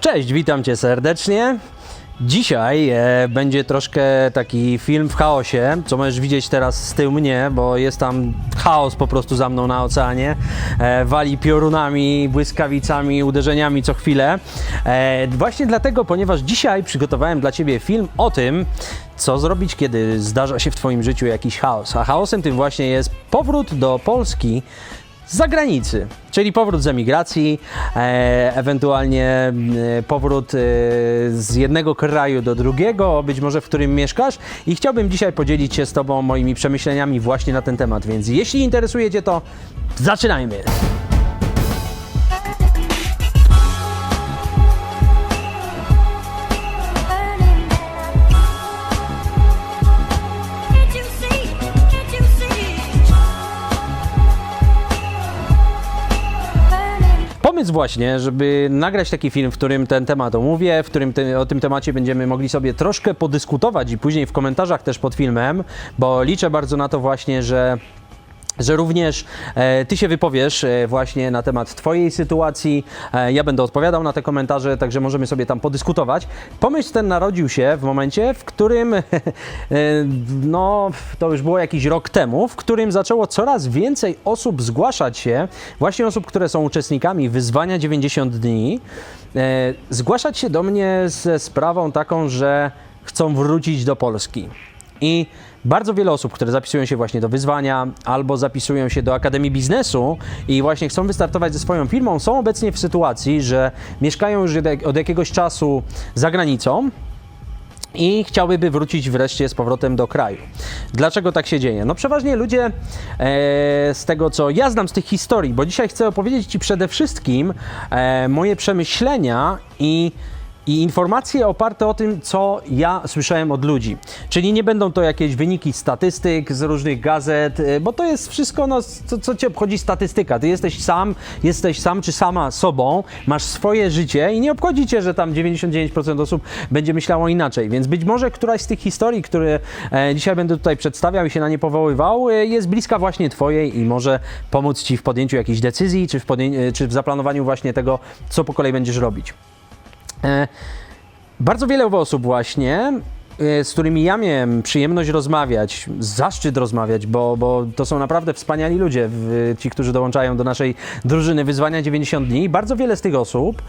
Cześć, witam Cię serdecznie. Dzisiaj e, będzie troszkę taki film w chaosie, co możesz widzieć teraz z tyłu mnie, bo jest tam chaos po prostu za mną na oceanie. E, wali piorunami, błyskawicami, uderzeniami co chwilę. E, właśnie dlatego, ponieważ dzisiaj przygotowałem dla Ciebie film o tym, co zrobić, kiedy zdarza się w Twoim życiu jakiś chaos. A chaosem tym właśnie jest powrót do Polski zagranicy, czyli powrót z emigracji, e, ewentualnie e, powrót e, z jednego kraju do drugiego, być może w którym mieszkasz i chciałbym dzisiaj podzielić się z Tobą moimi przemyśleniami właśnie na ten temat, więc jeśli interesuje Cię to, zaczynajmy! Pomysł właśnie, żeby nagrać taki film, w którym ten temat omówię, w którym o tym temacie będziemy mogli sobie troszkę podyskutować i później w komentarzach też pod filmem, bo liczę bardzo na to właśnie, że że również e, Ty się wypowiesz e, właśnie na temat Twojej sytuacji. E, ja będę odpowiadał na te komentarze, także możemy sobie tam podyskutować. Pomysł ten narodził się w momencie, w którym, e, no to już było jakiś rok temu, w którym zaczęło coraz więcej osób zgłaszać się, właśnie osób, które są uczestnikami wyzwania 90 dni, e, zgłaszać się do mnie ze sprawą taką, że chcą wrócić do Polski. I bardzo wiele osób, które zapisują się właśnie do wyzwania albo zapisują się do Akademii Biznesu i właśnie chcą wystartować ze swoją firmą, są obecnie w sytuacji, że mieszkają już od- jakiegoś czasu za granicą, i chciałyby wrócić wreszcie z powrotem do kraju. Dlaczego tak się dzieje? No przeważnie ludzie e, z tego, co ja znam z tych historii, bo dzisiaj chcę opowiedzieć Ci przede wszystkim e, moje przemyślenia i i informacje oparte o tym, co ja słyszałem od ludzi. Czyli nie będą to jakieś wyniki statystyk z różnych gazet, y, bo to jest wszystko, no, co, co cię obchodzi statystyka. Ty jesteś sam, jesteś sam czy sama sobą, masz swoje życie i nie obchodzi cię, że tam 99% osób będzie myślało inaczej. Więc być może któraś z tych historii, które e, dzisiaj będę tutaj przedstawiał i się na nie powoływał, e, jest bliska właśnie twojej i może pomóc ci w podjęciu jakiejś decyzji, czy w, e, czy w zaplanowaniu właśnie tego, co po kolei będziesz robić. E, bardzo wiele osób właśnie, e, z którymi ja miałem przyjemność rozmawiać, zaszczyt rozmawiać, bo, bo to są naprawdę wspaniali ludzie, ci, którzy dołączają do naszej drużyny wyzwania 90 dni. Bardzo wiele z tych osób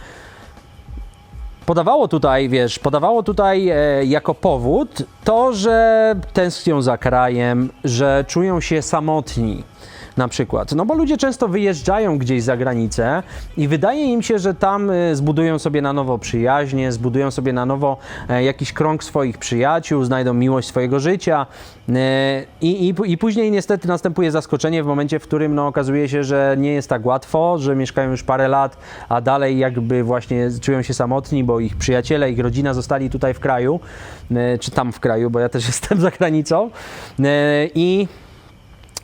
podawało tutaj, wiesz, podawało tutaj e, jako powód to, że tęsknią za krajem, że czują się samotni. Na przykład. No bo ludzie często wyjeżdżają gdzieś za granicę i wydaje im się, że tam e, zbudują sobie na nowo przyjaźnie, zbudują sobie na nowo e, jakiś krąg swoich przyjaciół, znajdą miłość swojego życia e, i, i, i później niestety następuje zaskoczenie w momencie, w którym no, okazuje się, że nie jest tak łatwo, że mieszkają już parę lat, a dalej jakby właśnie czują się samotni, bo ich przyjaciele, ich rodzina zostali tutaj w kraju, e, czy tam w kraju, bo ja też jestem za granicą i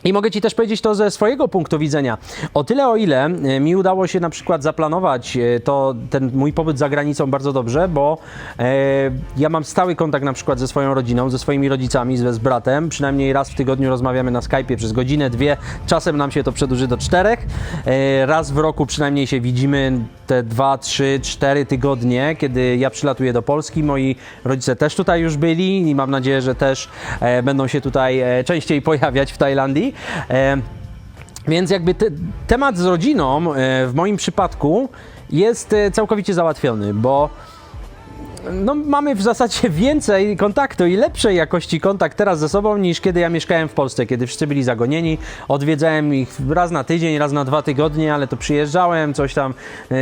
i mogę Ci też powiedzieć to ze swojego punktu widzenia. O tyle, o ile e, mi udało się na przykład zaplanować e, to, ten mój pobyt za granicą bardzo dobrze, bo e, ja mam stały kontakt na przykład ze swoją rodziną, ze swoimi rodzicami, z, z bratem. Przynajmniej raz w tygodniu rozmawiamy na Skype'ie przez godzinę, dwie. Czasem nam się to przedłuży do czterech. E, raz w roku przynajmniej się widzimy te dwa, trzy, cztery tygodnie, kiedy ja przylatuję do Polski. Moi rodzice też tutaj już byli i mam nadzieję, że też e, będą się tutaj e, częściej pojawiać w Tajlandii. E, więc jakby te, temat z rodziną e, w moim przypadku jest e, całkowicie załatwiony, bo no, mamy w zasadzie więcej kontaktu i lepszej jakości kontakt teraz ze sobą niż kiedy ja mieszkałem w Polsce, kiedy wszyscy byli zagonieni. Odwiedzałem ich raz na tydzień, raz na dwa tygodnie, ale to przyjeżdżałem, coś tam. Yy,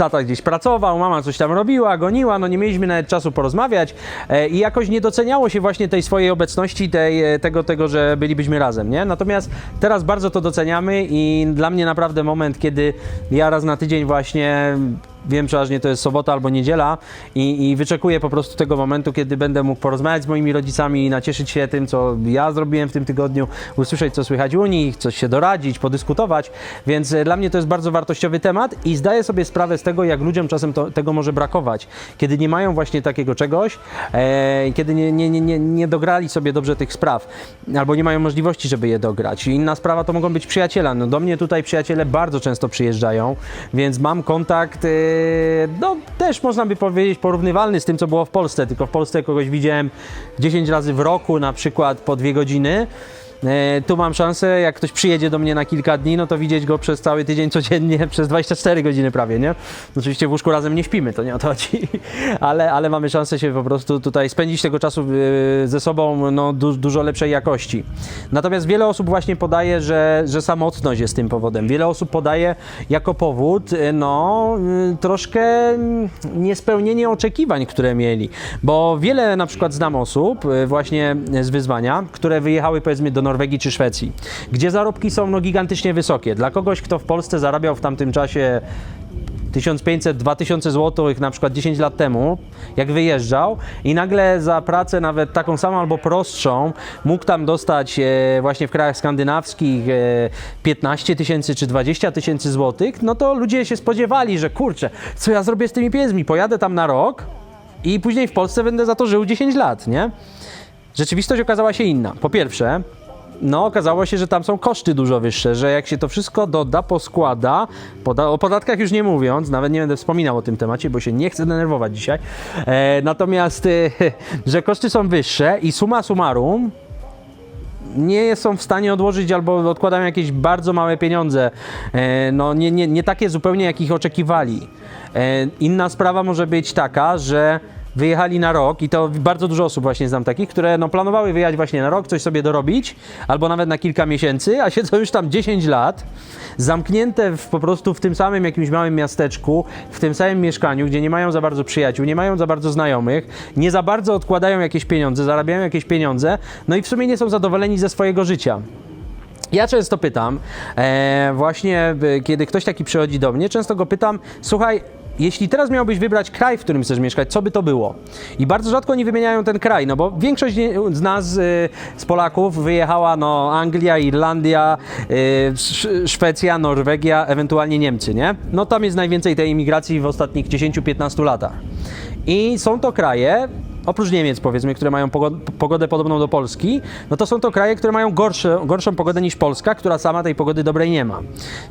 Tata gdzieś pracował, mama coś tam robiła, goniła, no nie mieliśmy nawet czasu porozmawiać e, i jakoś nie doceniało się właśnie tej swojej obecności, tej, e, tego, tego, że bylibyśmy razem, nie? Natomiast teraz bardzo to doceniamy i dla mnie naprawdę moment, kiedy ja raz na tydzień właśnie wiem przeważnie to jest sobota albo niedziela i, i wyczekuję po prostu tego momentu, kiedy będę mógł porozmawiać z moimi rodzicami, nacieszyć się tym, co ja zrobiłem w tym tygodniu, usłyszeć, co słychać u nich, coś się doradzić, podyskutować, więc e, dla mnie to jest bardzo wartościowy temat i zdaję sobie sprawę z tego, jak ludziom czasem to, tego może brakować, kiedy nie mają właśnie takiego czegoś, e, kiedy nie, nie, nie, nie, dograli sobie dobrze tych spraw, albo nie mają możliwości, żeby je dograć. I inna sprawa to mogą być przyjaciele. No do mnie tutaj przyjaciele bardzo często przyjeżdżają, więc mam kontakt e, no też można by powiedzieć porównywalny z tym, co było w Polsce, tylko w Polsce kogoś widziałem 10 razy w roku, na przykład po dwie godziny. E, Tu mam szansę, jak ktoś przyjedzie do mnie na kilka dni, no to widzieć go przez cały tydzień codziennie, przez 24 godziny prawie, nie? Oczywiście w łóżku razem nie śpimy, to nie o to chodzi, ale, ale mamy szansę się po prostu tutaj spędzić tego czasu e, ze sobą no, du dużo lepszej jakości. Natomiast wiele osób właśnie podaje, że, że samotność jest tym powodem. Wiele osób podaje jako powód, e, no, troszkę niespełnienie oczekiwań, które mieli, bo wiele na przykład znam osób właśnie z wyzwania, które wyjechały powiedzmy do Norwegii czy Szwecji, gdzie zarobki są no, gigantycznie wysokie. Dla kogoś, kto w Polsce zarabiał w tamtym czasie 1500-2000 zł na przykład 10 lat temu, jak wyjeżdżał i nagle za pracę nawet taką samą albo prostszą mógł tam dostać e, właśnie w krajach skandynawskich e, 15 tysięcy czy 20 tysięcy złotych, no to ludzie się spodziewali, że kurczę, co ja zrobię z tymi pieniędzmi? Pojadę tam na rok i później w Polsce będę za to żył 10 lat, nie? Rzeczywistość okazała się inna. Po pierwsze, no okazało się, że tam są koszty dużo wyższe, że jak się to wszystko doda, poskłada, poda o podatkach już nie mówiąc, nawet nie będę wspominał o tym temacie, bo się nie chcę denerwować dzisiaj, e, natomiast, e, że koszty są wyższe i suma summarum, nie są w stanie odłożyć albo odkładają jakieś bardzo małe pieniądze, e, no nie, nie, nie takie zupełnie, jakich oczekiwali. E, Inna sprawa może być taka, że wyjechali na rok i to bardzo dużo osób właśnie znam takich, które no, planowały wyjechać właśnie na rok, coś sobie dorobić, albo nawet na kilka miesięcy, a siedzą już tam 10 lat, zamknięte w, po prostu w tym samym jakimś małym miasteczku, w tym samym mieszkaniu, gdzie nie mają za bardzo przyjaciół, nie mają za bardzo znajomych, nie za bardzo odkładają jakieś pieniądze, zarabiają jakieś pieniądze, no i w sumie nie są zadowoleni ze swojego życia. Ja często pytam, e, właśnie e, kiedy ktoś taki przychodzi do mnie, często go pytam, słuchaj, jeśli teraz miałbyś wybrać kraj, w którym chcesz mieszkać, co by to było? I bardzo rzadko oni wymieniają ten kraj, no bo większość nie- z nas, y, z Polaków, wyjechała no Anglia, Irlandia, y, Sz- Szwecja, Norwegia, ewentualnie Niemcy, nie? No tam jest najwięcej tej imigracji w ostatnich 10-15 latach. I są to kraje, oprócz Niemiec powiedzmy, które mają pogo- pogodę podobną do Polski, no to są to kraje, które mają gorsze, gorszą pogodę niż Polska, która sama tej pogody dobrej nie ma.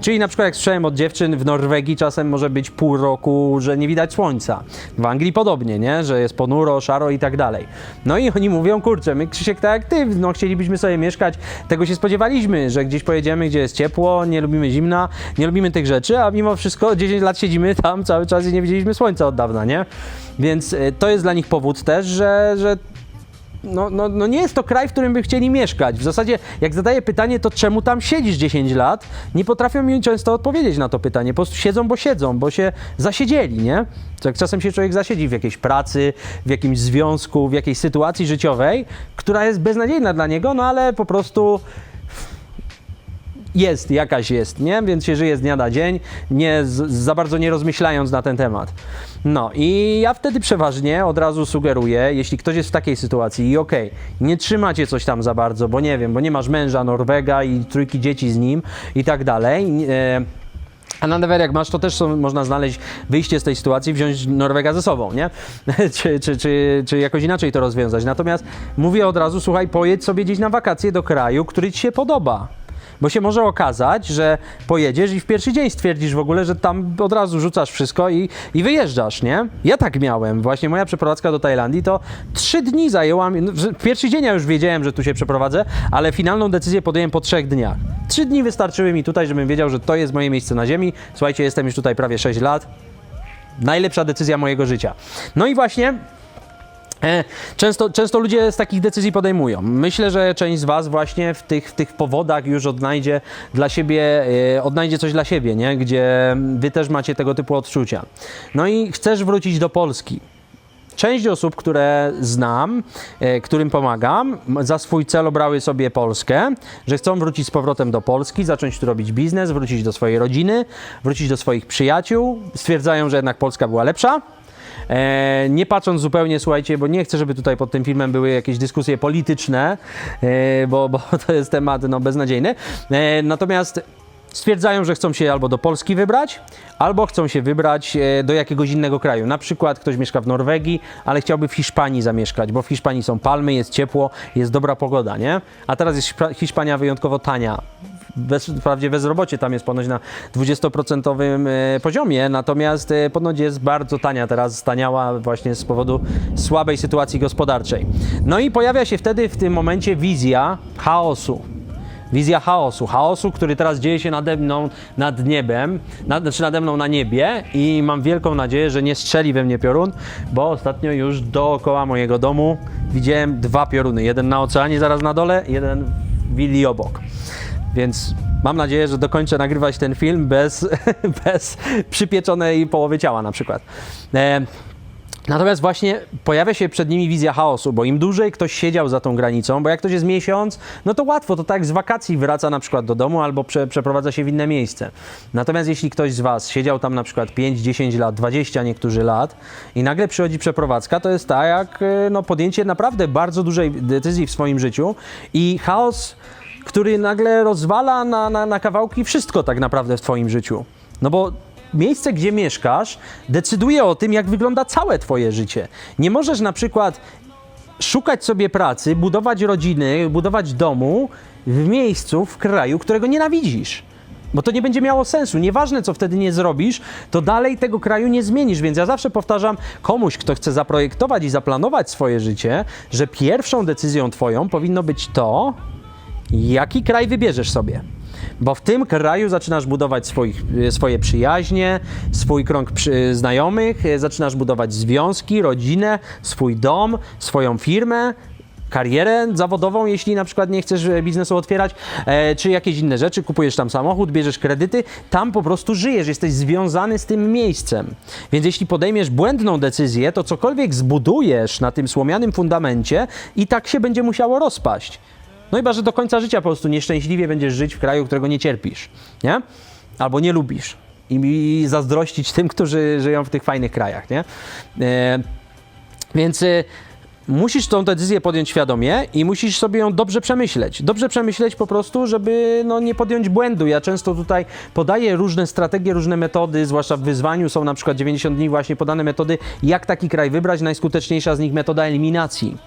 Czyli na przykład jak słyszałem od dziewczyn, w Norwegii czasem może być pół roku, że nie widać słońca. W Anglii podobnie, nie? Że jest ponuro, szaro i tak dalej. No i oni mówią, kurczę, my Krzysiek tak jak ty, no chcielibyśmy sobie mieszkać, tego się spodziewaliśmy, że gdzieś pojedziemy, gdzie jest ciepło, nie lubimy zimna, nie lubimy tych rzeczy, a mimo wszystko 10 lat siedzimy tam cały czas i nie widzieliśmy słońca od dawna, nie? Więc y, to jest dla nich powód też, że, że no, no, no nie jest to kraj, w którym by chcieli mieszkać. W zasadzie, jak zadaję pytanie, to czemu tam siedzisz 10 lat, nie potrafią mi często odpowiedzieć na to pytanie. Po prostu siedzą, bo siedzą, bo się zasiedzieli, nie? Jak czasem się człowiek zasiedzi w jakiejś pracy, w jakimś związku, w jakiejś sytuacji życiowej, która jest beznadziejna dla niego, no ale po prostu jest, jakaś jest, nie? Więc się żyje z dnia na dzień, nie, za bardzo nie rozmyślając na ten temat. No i ja wtedy przeważnie od razu sugeruję, jeśli ktoś jest w takiej sytuacji i okej, nie trzymacie coś tam za bardzo, bo nie wiem, bo nie masz męża Norwega i trójki dzieci z nim i tak dalej. E, a na Never jak masz, to też są, można znaleźć wyjście z tej sytuacji, wziąć Norwega ze sobą, nie? czy, czy, czy, czy jakoś inaczej to rozwiązać. Natomiast mówię od razu, słuchaj, pojedź sobie gdzieś na wakacje do kraju, który ci się podoba. Bo się może okazać, że pojedziesz i w pierwszy dzień stwierdzisz w ogóle, że tam od razu rzucasz wszystko i, i wyjeżdżasz, nie? Ja tak miałem. Właśnie moja przeprowadzka do Tajlandii to trzy dni zajęła mi. no, W pierwszy dzień ja już wiedziałem, że tu się przeprowadzę, ale finalną decyzję podjąłem po trzech dniach. Trzy dni wystarczyły mi tutaj, żebym wiedział, że to jest moje miejsce na ziemi. Słuchajcie, jestem już tutaj prawie 6 lat. Najlepsza decyzja mojego życia. No i właśnie Często, często ludzie z takich decyzji podejmują. Myślę, że część z Was właśnie w tych, w tych powodach już odnajdzie dla siebie, e, odnajdzie coś dla siebie, nie? gdzie Wy też macie tego typu odczucia. No i chcesz wrócić do Polski. Część osób, które znam, e, którym pomagam, za swój cel obrały sobie Polskę, że chcą wrócić z powrotem do Polski, zacząć tu robić biznes, wrócić do swojej rodziny, wrócić do swoich przyjaciół. Stwierdzają, że jednak Polska była lepsza. E, nie patrząc zupełnie, słuchajcie, bo nie chcę, żeby tutaj pod tym filmem były jakieś dyskusje polityczne, e, bo, bo to jest temat no, beznadziejny. E, natomiast stwierdzają, że chcą się albo do Polski wybrać, albo chcą się wybrać e, do jakiegoś innego kraju. Na przykład ktoś mieszka w Norwegii, ale chciałby w Hiszpanii zamieszkać, bo w Hiszpanii są palmy, jest ciepło, jest dobra pogoda, nie? A teraz jest Hiszpa- Hiszpania wyjątkowo tania bez, wprawdzie bezrobocie tam jest ponoć na 20% e, poziomie, natomiast e, ponoć jest bardzo tania teraz, staniała właśnie z powodu słabej sytuacji gospodarczej. No i pojawia się wtedy w tym momencie wizja chaosu. Wizja chaosu. Chaosu, który teraz dzieje się nade mną, nad niebem, nad, znaczy nade mną na niebie i mam wielką nadzieję, że nie strzeli we mnie piorun, bo ostatnio już dookoła mojego domu widziałem dwa pioruny. Jeden na oceanie zaraz na dole, jeden w willi obok. Więc mam nadzieję, że dokończę nagrywać ten film bez, bez przypieczonej połowy ciała na przykład. E, Natomiast właśnie pojawia się przed nimi wizja chaosu, bo im dłużej ktoś siedział za tą granicą, bo jak ktoś jest miesiąc, no to łatwo, to tak z wakacji wraca na przykład do domu albo prze, przeprowadza się w inne miejsce. Natomiast jeśli ktoś z Was siedział tam na przykład 5, 10 lat, 20 niektórzy lat i nagle przychodzi przeprowadzka, to jest tak jak y, no, podjęcie naprawdę bardzo dużej decyzji w swoim życiu i chaos, który nagle rozwala na, na, na kawałki wszystko tak naprawdę w Twoim życiu. No bo miejsce, gdzie mieszkasz, decyduje o tym, jak wygląda całe Twoje życie. Nie możesz na przykład szukać sobie pracy, budować rodziny, budować domu w miejscu, w kraju, którego nienawidzisz. Bo to nie będzie miało sensu. Nieważne, co wtedy nie zrobisz, to dalej tego kraju nie zmienisz. Więc ja zawsze powtarzam komuś, kto chce zaprojektować i zaplanować swoje życie, że pierwszą decyzją Twoją powinno być to, jaki kraj wybierzesz sobie. Bo w tym kraju zaczynasz budować swoich, e, swoje przyjaźnie, swój krąg przy, znajomych, e, zaczynasz budować związki, rodzinę, swój dom, swoją firmę, karierę zawodową, jeśli na przykład nie chcesz e, biznesu otwierać, e, czy jakieś inne rzeczy, kupujesz tam samochód, bierzesz kredyty, tam po prostu żyjesz, jesteś związany z tym miejscem. Więc jeśli podejmiesz błędną decyzję, to cokolwiek zbudujesz na tym słomianym fundamencie i tak się będzie musiało rozpaść. No chyba, że do końca życia po prostu nieszczęśliwie będziesz żyć w kraju, którego nie cierpisz, nie? Albo nie lubisz. I, zazdrościć tym, którzy żyją w tych fajnych krajach, nie? E, więc e, musisz tą decyzję podjąć świadomie i musisz sobie ją dobrze przemyśleć. Dobrze przemyśleć po prostu, żeby no, nie podjąć błędu. Ja często tutaj podaję różne strategie, różne metody, zwłaszcza w wyzwaniu są na przykład 90 dni właśnie podane metody, jak taki kraj wybrać. Najskuteczniejsza z nich metoda eliminacji.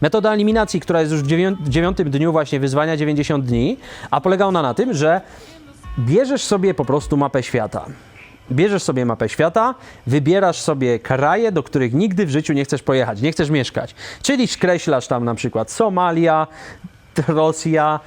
Metoda eliminacji, która jest już w dziewiątym dniu właśnie wyzwania 90 dni, a polega ona na tym, że bierzesz sobie po prostu mapę świata. Bierzesz sobie mapę świata, wybierasz sobie kraje, do których nigdy w życiu nie chcesz pojechać, nie chcesz mieszkać. Czyli skreślasz tam na przykład Somalia, Rosja,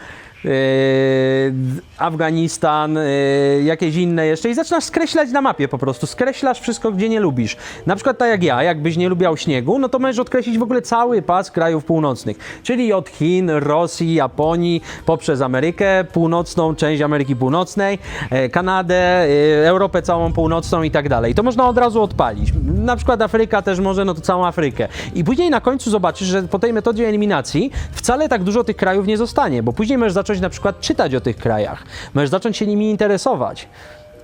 Afganistan, yy, jakieś inne jeszcze i zaczynasz skreślać na mapie po prostu. Skreślasz wszystko, gdzie nie lubisz. Na przykład tak jak ja, jakbyś nie lubiał śniegu, no to możesz odkreślić w ogóle cały pas krajów północnych. Czyli od Chin, Rosji, Japonii, poprzez Amerykę Północną, część Ameryki Północnej, e, Kanadę, e, Europę całą północną i tak dalej. To można od razu odpalić. Na przykład Afryka też może, no to całą Afrykę. I później na końcu zobaczysz, że po tej metodzie eliminacji wcale tak dużo tych krajów nie zostanie, bo później możesz zacząć na przykład czytać o tych krajach. Możesz zacząć się nimi interesować.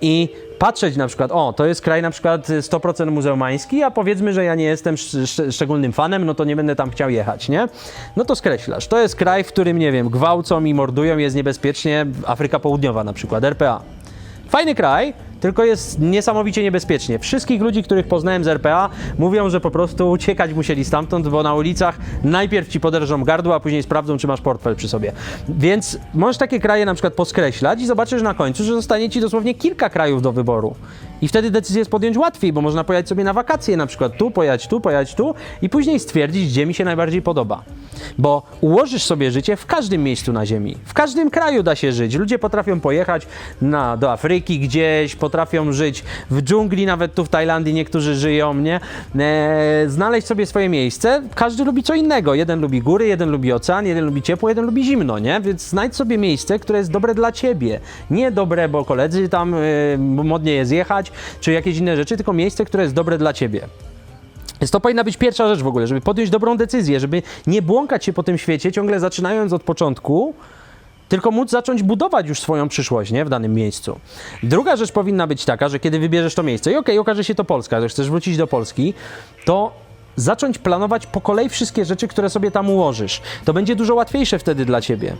I patrzeć na przykład, o, to jest kraj na przykład 100% muzeumański, a powiedzmy, że ja nie jestem sz- sz- szczególnym fanem, no to nie będę tam chciał jechać, nie? No to skreślasz. To jest kraj, w którym, nie wiem, gwałcą i mordują, jest niebezpiecznie, Afryka Południowa na przykład, RPA. Fajny kraj, tylko jest niesamowicie niebezpiecznie. Wszystkich ludzi, których poznałem z RPA, mówią, że po prostu uciekać musieli stamtąd, bo na ulicach najpierw ci poderżą gardło, a później sprawdzą, czy masz portfel przy sobie. Więc możesz takie kraje na przykład poskreślać i zobaczysz na końcu, że zostanie ci dosłownie kilka krajów do wyboru. I wtedy decyzję jest podjąć łatwiej, bo można pojechać sobie na wakacje, na przykład tu, pojechać tu, pojechać tu i później stwierdzić, gdzie mi się najbardziej podoba. Bo ułożysz sobie życie w każdym miejscu na Ziemi. W każdym kraju da się żyć. Ludzie potrafią pojechać na, do Afryki gdzieś, potrafią żyć w dżungli, nawet tu w Tajlandii niektórzy żyją, nie? E, znaleźć sobie swoje miejsce. Każdy lubi co innego. Jeden lubi góry, jeden lubi ocean, jeden lubi ciepło, jeden lubi zimno, nie? Więc znajdź sobie miejsce, które jest dobre dla ciebie. Nie dobre, bo koledzy tam y, modnie jest jechać, czy jakieś inne rzeczy, tylko miejsce, które jest dobre dla ciebie. Więc to powinna być pierwsza rzecz w ogóle, żeby podjąć dobrą decyzję, żeby nie błąkać się po tym świecie, ciągle zaczynając od początku, tylko móc zacząć budować już swoją przyszłość nie? w danym miejscu. Druga rzecz powinna być taka, że kiedy wybierzesz to miejsce i okej, okaże się to Polska, że chcesz wrócić do Polski, to zacząć planować po kolei wszystkie rzeczy, które sobie tam ułożysz. To będzie dużo łatwiejsze wtedy dla ciebie.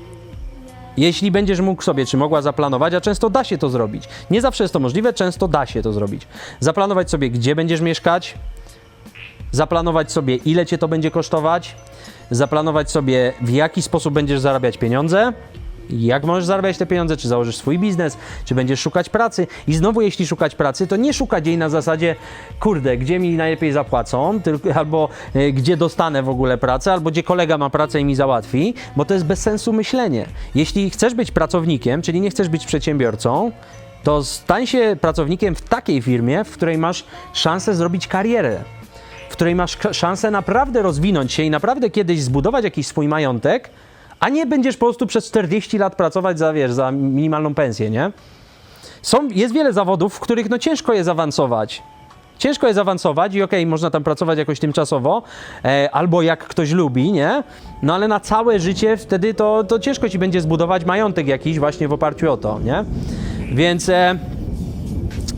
Jeśli będziesz mógł sobie, czy mogła zaplanować, a często da się to zrobić. Nie zawsze jest to możliwe, często da się to zrobić. Zaplanować sobie, gdzie będziesz mieszkać, zaplanować sobie, ile cię to będzie kosztować, zaplanować sobie, w jaki sposób będziesz zarabiać pieniądze. Jak możesz zarabiać te pieniądze, czy założysz swój biznes, czy będziesz szukać pracy. I znowu, jeśli szukać pracy, to nie szukać jej na zasadzie, kurde, gdzie mi najlepiej zapłacą, tylko, albo e, gdzie dostanę w ogóle pracę, albo gdzie kolega ma pracę i mi załatwi, bo to jest bez sensu myślenie. Jeśli chcesz być pracownikiem, czyli nie chcesz być przedsiębiorcą, to stań się pracownikiem w takiej firmie, w której masz szansę zrobić karierę w której masz szansę naprawdę rozwinąć się i naprawdę kiedyś zbudować jakiś swój majątek, a nie będziesz po prostu przez 40 lat pracować za, wiesz, za minimalną pensję, nie? Są, jest wiele zawodów, w których no ciężko jest awansować. Ciężko jest awansować i okej, można tam pracować jakoś tymczasowo, e, albo jak ktoś lubi, nie? No ale na całe życie wtedy to, to ciężko ci będzie zbudować majątek jakiś właśnie w oparciu o to, nie? Więc... E,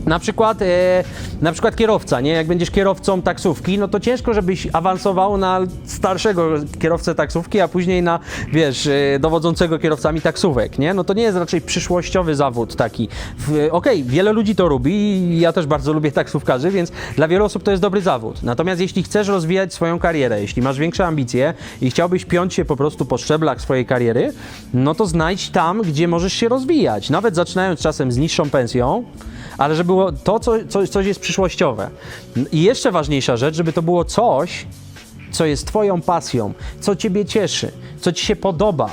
na przykład, e, na przykład kierowca, nie? Jak będziesz kierowcą taksówki, no to ciężko, żebyś awansował na starszego kierowcę taksówki, a później na, wiesz, e, dowodzącego kierowcami taksówek, nie? No to nie jest raczej przyszłościowy zawód taki. Okej, wiele ludzi to lubi ja też bardzo lubię taksówkarzy, więc dla wielu osób to jest dobry zawód. Natomiast jeśli chcesz rozwijać swoją karierę, jeśli masz większe ambicje i chciałbyś piąć się po prostu po szczeblach swojej kariery, no to znajdź tam, gdzie możesz się rozwijać. Nawet zaczynając czasem z niższą pensją, ale żeby było to, co, co, coś jest przyszłościowe. I jeszcze ważniejsza rzecz, żeby to było coś, co jest Twoją pasją, co Ciebie cieszy, co Ci się podoba.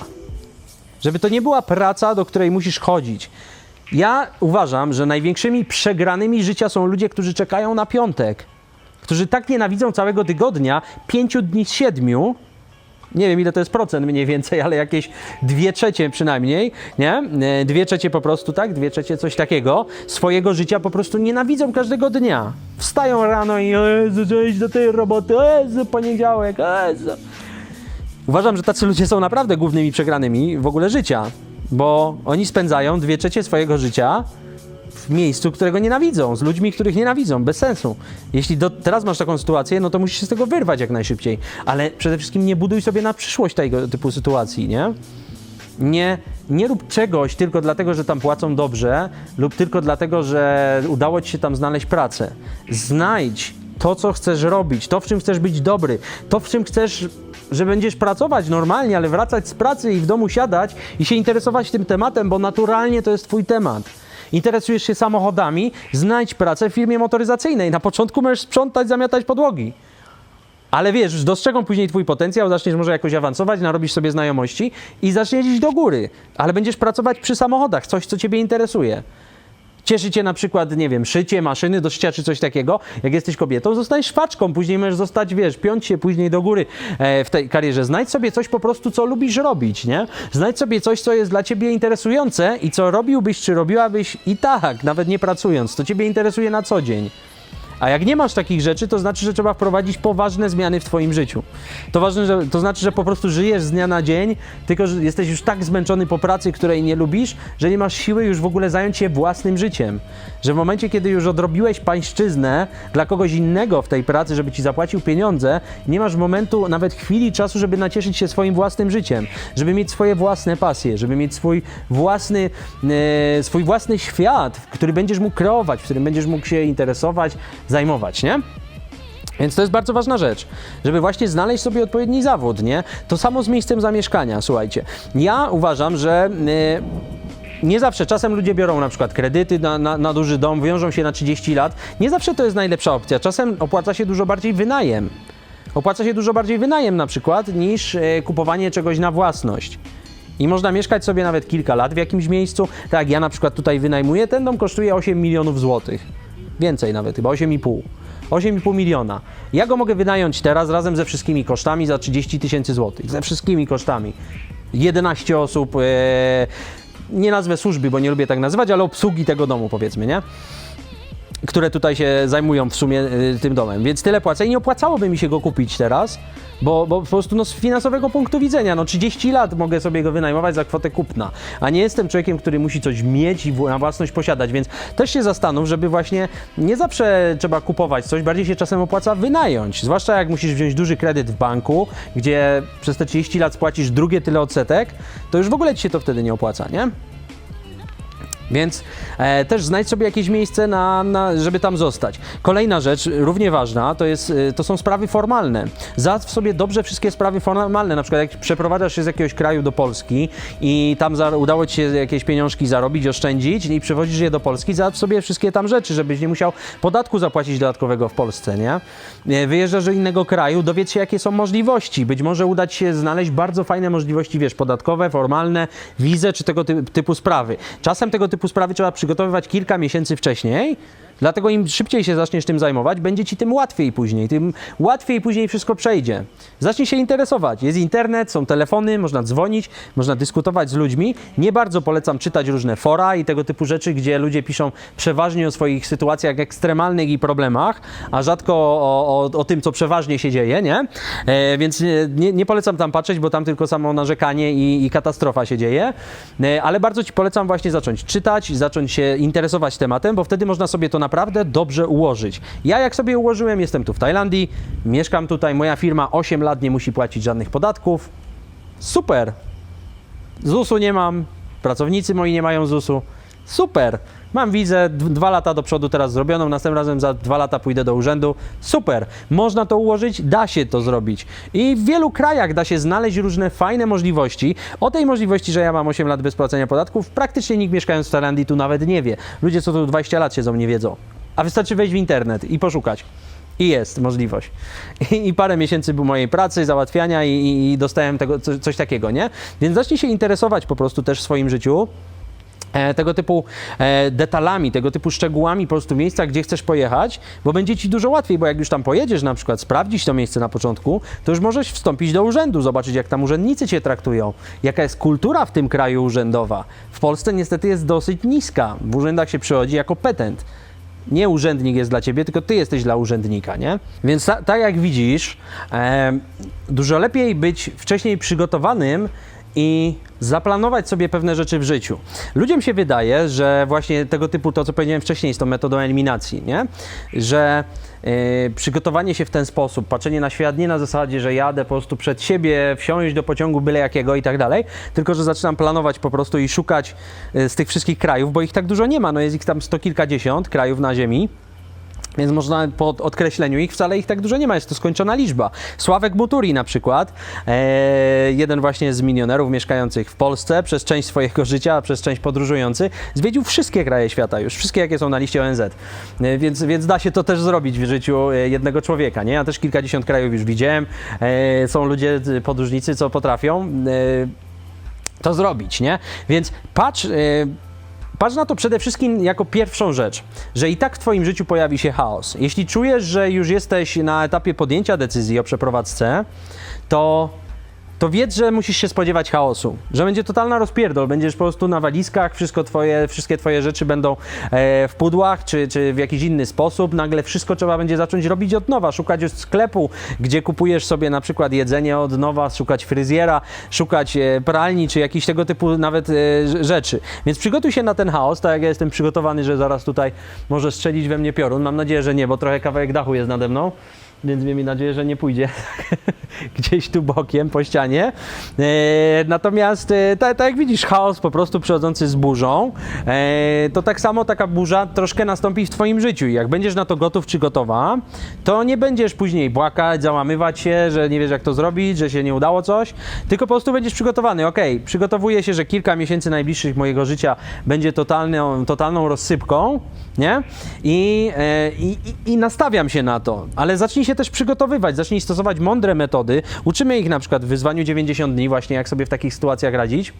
Żeby to nie była praca, do której musisz chodzić. Ja uważam, że największymi przegranymi życia są ludzie, którzy czekają na piątek. Którzy tak nienawidzą całego tygodnia, pięciu dni z siedmiu, nie wiem ile to jest procent mniej więcej, ale jakieś dwie trzecie przynajmniej, nie? E, Dwie trzecie po prostu, tak? Dwie trzecie coś takiego swojego życia po prostu nienawidzą każdego dnia. Wstają rano i iść do tej roboty, Jezu, poniedziałek, Jezu. Uważam, że tacy ludzie są naprawdę głównymi przegranymi w ogóle życia, bo oni spędzają dwie trzecie swojego życia w miejscu, którego nienawidzą, z ludźmi, których nienawidzą, bez sensu. Jeśli do, teraz masz taką sytuację, no to musisz się z tego wyrwać jak najszybciej, ale przede wszystkim nie buduj sobie na przyszłość tego typu sytuacji, nie? Nie, nie rób czegoś tylko dlatego, że tam płacą dobrze, lub tylko dlatego, że udało ci się tam znaleźć pracę. Znajdź to, co chcesz robić, to, w czym chcesz być dobry, to, w czym chcesz, że będziesz pracować normalnie, ale wracać z pracy i w domu siadać i się interesować tym tematem, bo naturalnie to jest Twój temat. Interesujesz się samochodami, znajdź pracę w firmie motoryzacyjnej. Na początku możesz sprzątać, zamiatać podłogi. Ale wiesz, dostrzegą później twój potencjał, zaczniesz może jakoś awansować, narobisz sobie znajomości i zaczniesz iść do góry. Ale będziesz pracować przy samochodach, coś, co ciebie interesuje. Cieszy cię na przykład, nie wiem, szycie, maszyny do szycia czy coś takiego. Jak jesteś kobietą, zostajesz szwaczką, później możesz zostać, wiesz, piąć się później do góry e, w tej karierze. Znajdź sobie coś po prostu, co lubisz robić, nie? Znajdź sobie coś, co jest dla ciebie interesujące i co robiłbyś czy robiłabyś i tak, nawet nie pracując, to ciebie interesuje na co dzień. A jak nie masz takich rzeczy, to znaczy, że trzeba wprowadzić poważne zmiany w Twoim życiu. To, ważne, że, to znaczy, że po prostu żyjesz z dnia na dzień, tylko że jesteś już tak zmęczony po pracy, której nie lubisz, że nie masz siły już w ogóle zająć się własnym życiem. Że w momencie, kiedy już odrobiłeś pańszczyznę dla kogoś innego w tej pracy, żeby ci zapłacił pieniądze, nie masz momentu, nawet chwili czasu, żeby nacieszyć się swoim własnym życiem, żeby mieć swoje własne pasje, żeby mieć swój własny, e, swój własny świat, w który będziesz mógł kreować, w którym będziesz mógł się interesować, zajmować, nie? Więc to jest bardzo ważna rzecz, żeby właśnie znaleźć sobie odpowiedni zawód, nie? To samo z miejscem zamieszkania, słuchajcie. Ja uważam, że e, nie zawsze, czasem ludzie biorą na przykład kredyty na, na, na duży dom, wiążą się na 30 lat. Nie zawsze to jest najlepsza opcja. Czasem opłaca się dużo bardziej wynajem. Opłaca się dużo bardziej wynajem na przykład niż e, kupowanie czegoś na własność. I można mieszkać sobie nawet kilka lat w jakimś miejscu. Tak ja na przykład tutaj wynajmuję, ten dom kosztuje 8 milionów złotych. Więcej nawet, chyba 8,5. 8,5 miliona. Ja go mogę wynająć teraz razem ze wszystkimi kosztami za 30 tysięcy złotych. Ze wszystkimi kosztami. 11 osób, e, nie nazwę służby, bo nie lubię tak nazywać, ale obsługi tego domu powiedzmy, nie? które tutaj się zajmują w sumie y, tym domem. Więc tyle płacę i nie opłacałoby mi się go kupić teraz, bo, bo po prostu no, z finansowego punktu widzenia, no 30 lat mogę sobie go wynajmować za kwotę kupna, a nie jestem człowiekiem, który musi coś mieć i na własność posiadać, więc też się zastanów, żeby właśnie nie zawsze trzeba kupować coś, bardziej się czasem opłaca wynająć, zwłaszcza jak musisz wziąć duży kredyt w banku, gdzie przez te 30 lat spłacisz drugie tyle odsetek, to już w ogóle ci się to wtedy nie opłaca, nie? Więc e, też znajdź sobie jakieś miejsce, na, na, żeby tam zostać. Kolejna rzecz, równie ważna, to, jest, e, to są sprawy formalne. Załatw sobie dobrze wszystkie sprawy formalne. Na przykład jak przeprowadzasz się z jakiegoś kraju do Polski i tam za, udało ci się jakieś pieniążki zarobić, oszczędzić i przywozisz je do Polski, załatw sobie wszystkie tam rzeczy, żebyś nie musiał podatku zapłacić dodatkowego w Polsce, nie? E, Wyjeżdżasz do innego kraju, dowiedz się, jakie są możliwości. Być może uda ci się znaleźć bardzo fajne możliwości, wiesz, podatkowe, formalne, wizę czy tego ty typu sprawy. Czasem tego typu sprawy trzeba przygotowywać kilka miesięcy wcześniej, dlatego im szybciej się zaczniesz tym zajmować, będzie ci tym łatwiej później, tym łatwiej później wszystko przejdzie. Zacznij się interesować. Jest internet, są telefony, można dzwonić, można dyskutować z ludźmi. Nie bardzo polecam czytać różne fora i tego typu rzeczy, gdzie ludzie piszą przeważnie o swoich sytuacjach ekstremalnych i problemach, a rzadko o, o, o tym, co przeważnie się dzieje, nie? E, więc nie, nie, polecam tam patrzeć, bo tam tylko samo narzekanie i, i katastrofa się dzieje, e, ale bardzo Ci polecam właśnie zacząć czytać, zacząć się interesować tematem, bo wtedy można sobie to naprawdę dobrze ułożyć. Ja jak sobie ułożyłem, jestem tu w Tajlandii, mieszkam tutaj, moja firma 8 lat nie musi płacić żadnych podatków. Super! ZUS-u nie mam, pracownicy moi nie mają ZUS-u. Super! Mam wizę, dwa lata do przodu teraz zrobioną, następnym razem za dwa lata pójdę do urzędu. Super! Można to ułożyć? Da się to zrobić. I w wielu krajach da się znaleźć różne fajne możliwości. O tej możliwości, że ja mam 8 lat bez płacenia podatków, praktycznie nikt mieszkając w Tajlandii tu nawet nie wie. Ludzie, co tu 20 lat siedzą, nie wiedzą. A wystarczy wejść w internet i poszukać. I jest możliwość. I, I parę miesięcy był mojej pracy, załatwiania i, i, dostałem tego, co, coś takiego, nie? Więc zacznij się interesować po prostu też w swoim życiu tego typu e, detalami, tego typu szczegółami po prostu miejsca, gdzie chcesz pojechać, bo będzie ci dużo łatwiej, bo jak już tam pojedziesz na przykład, sprawdzić to miejsce na początku, to już możesz wstąpić do urzędu, zobaczyć jak tam urzędnicy cię traktują, jaka jest kultura w tym kraju urzędowa. W Polsce niestety jest dosyć niska. W urzędach się przychodzi jako petent. Nie urzędnik jest dla ciebie, tylko ty jesteś dla urzędnika, nie? Więc ta, tak jak widzisz, em, dużo lepiej być wcześniej przygotowanym i zaplanować sobie pewne rzeczy w życiu. Ludziom się wydaje, że właśnie tego typu to, co powiedziałem wcześniej, z tą metodą eliminacji, nie? Że e, przygotowanie się w ten sposób, patrzenie na świat nie na zasadzie, że jadę po prostu przed siebie, wsiąść do pociągu byle jakiego i tak dalej, tylko że zaczynam planować po prostu i szukać e, z tych wszystkich krajów, bo ich tak dużo nie ma, no jest ich tam sto kilkadziesiąt krajów na ziemi. Więc można po odkreśleniu ich wcale ich tak dużo nie ma, jest to skończona liczba. Sławek Buturi na przykład, e, jeden właśnie z milionerów mieszkających w Polsce przez część swojego życia, przez część podróżujący, zwiedził wszystkie kraje świata już, wszystkie jakie są na liście ONZ. E, więc, więc da się to też zrobić w życiu e, jednego człowieka, nie? Ja też kilkadziesiąt krajów już widziałem, są ludzie, podróżnicy, co potrafią. To zrobić, nie? Więc patrz, patrz na to przede wszystkim jako pierwszą rzecz, że i tak w Twoim życiu pojawi się chaos. Jeśli czujesz, że już jesteś na etapie podjęcia decyzji o przeprowadzce, to to wiedz, że musisz się spodziewać chaosu, że będzie totalna rozpierdol, będziesz po prostu na walizkach, wszystko twoje, wszystkie twoje rzeczy będą e, w pudłach, czy, czy w jakiś inny sposób, nagle wszystko trzeba będzie zacząć robić od nowa, szukać już sklepu, gdzie kupujesz sobie na przykład jedzenie od nowa, szukać fryzjera, szukać e, pralni, czy jakichś tego typu nawet e, rz- rzeczy. Więc przygotuj się na ten chaos, tak jak ja jestem przygotowany, że zaraz tutaj może strzelić we mnie piorun, mam nadzieję, że nie, bo trochę kawałek dachu jest nade mną więc miejmy nadzieję, że nie pójdzie gdzieś tu bokiem po ścianie. E, natomiast, e, tak tak jak widzisz, chaos po prostu przychodzący z burzą, e, to tak samo taka burza troszkę nastąpi w Twoim życiu. I jak będziesz na to gotów czy gotowa, to nie będziesz później płakać, załamywać się, że nie wiesz jak to zrobić, że się nie udało coś, tylko po prostu będziesz przygotowany. Okej, przygotowuję się, że kilka miesięcy najbliższych mojego życia będzie totalną, totalną rozsypką, nie? I, i, I nastawiam się na to, ale zacznij się też przygotowywać, zacznij stosować mądre metody. Uczymy ich na przykład w wyzwaniu 90 dni, właśnie jak sobie w takich sytuacjach radzić.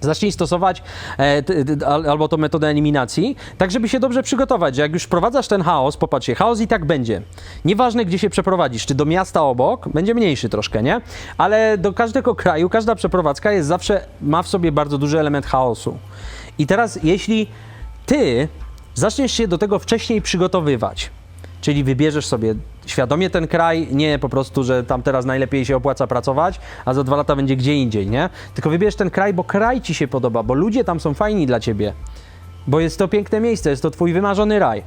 Zacznij stosować e, t, t, al- albo to metodę eliminacji, tak żeby się dobrze przygotować, że jak już wprowadzasz ten chaos, popatrzcie, chaos i tak będzie. Nieważne, gdzie się przeprowadzisz, czy do miasta obok, będzie mniejszy troszkę, nie? Ale do każdego kraju, każda przeprowadzka jest zawsze, ma w sobie bardzo duży element chaosu. I teraz, jeśli ty zaczniesz się do tego wcześniej przygotowywać, Czyli wybierzesz sobie świadomie ten kraj, nie po prostu, że tam teraz najlepiej się opłaca pracować, a za dwa lata będzie gdzie indziej, nie? Tylko wybierz ten kraj, bo kraj ci się podoba, bo ludzie tam są fajni dla ciebie, bo jest to piękne miejsce, jest to twój wymarzony raj.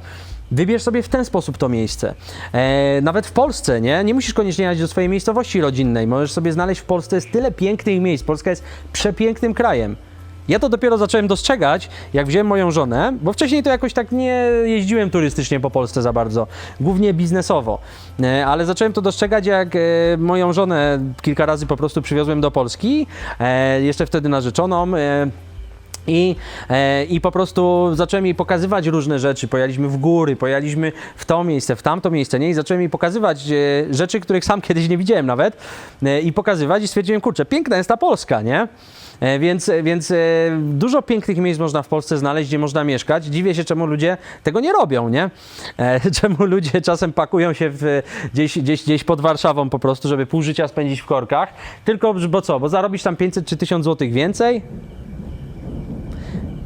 Wybierz sobie w ten sposób to miejsce. E, nawet w Polsce, nie? Nie musisz koniecznie jechać do swojej miejscowości rodzinnej. Możesz sobie znaleźć w Polsce jest tyle pięknych miejsc. Polska jest przepięknym krajem. Ja to dopiero zacząłem dostrzegać, jak wziąłem moją żonę, bo wcześniej to jakoś tak nie jeździłem turystycznie po Polsce za bardzo, głównie biznesowo, E, ale zacząłem to dostrzegać, jak e, moją żonę kilka razy po prostu przywiozłem do Polski, e, jeszcze wtedy narzeczoną. I, e, I po prostu zacząłem jej pokazywać różne rzeczy. Pojechaliśmy w góry, pojechaliśmy w to miejsce, w tamto miejsce, nie? I zacząłem jej pokazywać e, rzeczy, których sam kiedyś nie widziałem nawet. E, I pokazywać i stwierdziłem, kurczę, piękna jest ta Polska, nie? E, Więc, więc e, dużo pięknych miejsc można w Polsce znaleźć, gdzie można mieszkać. Dziwię się, czemu ludzie tego nie robią, nie? E, Czemu ludzie czasem pakują się w, gdzieś, gdzieś, gdzieś pod Warszawą po prostu, żeby pół życia spędzić w korkach. Tylko, bo co? Bo zarobisz tam 500 czy 1000 złotych więcej?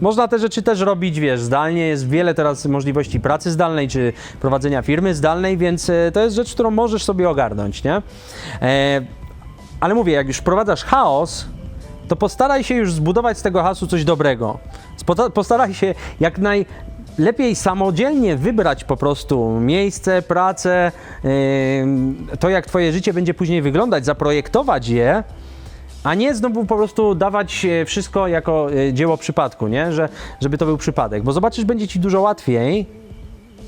Można te rzeczy też robić, wiesz, zdalnie. Jest wiele teraz możliwości pracy zdalnej czy prowadzenia firmy zdalnej, więc e, to jest rzecz, którą możesz sobie ogarnąć, nie? E, ale mówię, jak już wprowadzasz chaos, to postaraj się już zbudować z tego chaosu coś dobrego. Postaraj się jak najlepiej samodzielnie wybrać po prostu miejsce, pracę, em, to jak twoje życie będzie później wyglądać, zaprojektować je, a nie znowu po prostu dawać e, wszystko jako e, dzieło przypadku, nie? Że, żeby to był przypadek. Bo zobaczysz, będzie ci dużo łatwiej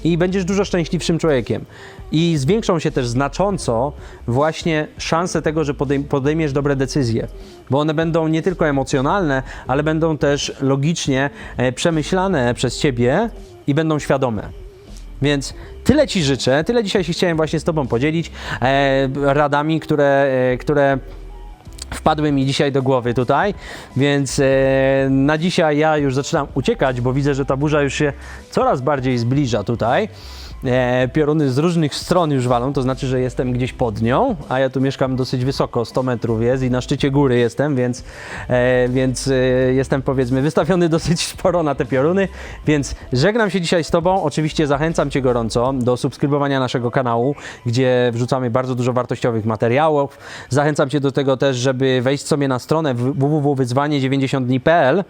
i będziesz dużo szczęśliwszym człowiekiem. I zwiększą się też znacząco właśnie szanse tego, że podejm- podejmiesz dobre decyzje. Bo one będą nie tylko emocjonalne, ale będą też logicznie e, przemyślane przez ciebie i będą świadome. Więc tyle Ci życzę, tyle dzisiaj się chciałem właśnie z Tobą podzielić e, radami, które, e, które wpadły mi dzisiaj do głowy tutaj, więc e, na dzisiaj ja już zaczynam uciekać, bo widzę, że ta burza już się coraz bardziej zbliża tutaj. E, pioruny z różnych stron już walą, to znaczy, że jestem gdzieś pod nią, a ja tu mieszkam dosyć wysoko, 100 metrów jest i na szczycie góry jestem, więc, e, więc e, jestem powiedzmy wystawiony dosyć sporo na te pioruny, więc żegnam się dzisiaj z Tobą. Oczywiście zachęcam Cię gorąco do subskrybowania naszego kanału, gdzie wrzucamy bardzo dużo wartościowych materiałów. Zachęcam Cię do tego też, żeby wejść sobie na stronę www.wyzwanie90dni.pl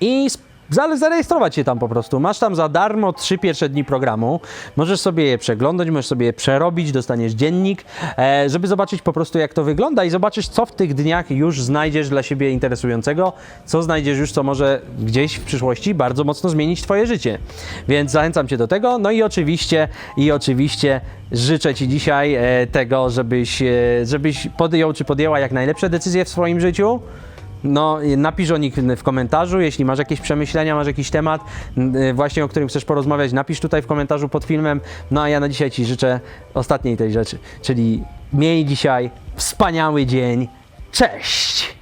i za- zarejestrować się tam po prostu. Masz tam za darmo trzy pierwsze dni programu. Możesz sobie je przeglądać, możesz sobie je przerobić, dostaniesz dziennik, e, żeby zobaczyć po prostu jak to wygląda i zobaczysz co w tych dniach już znajdziesz dla siebie interesującego, co znajdziesz już, co może gdzieś w przyszłości bardzo mocno zmienić twoje życie. Więc zachęcam cię do tego. No i oczywiście i oczywiście życzę ci dzisiaj e, tego, żebyś, e, żebyś podjął czy podjęła jak najlepsze decyzje w swoim życiu. No, napisz o nich w komentarzu, jeśli masz jakieś przemyślenia, masz jakiś temat, y, właśnie o którym chcesz porozmawiać, napisz tutaj w komentarzu pod filmem. No a ja na dzisiaj Ci życzę ostatniej tej rzeczy, czyli miej dzisiaj wspaniały dzień. Cześć!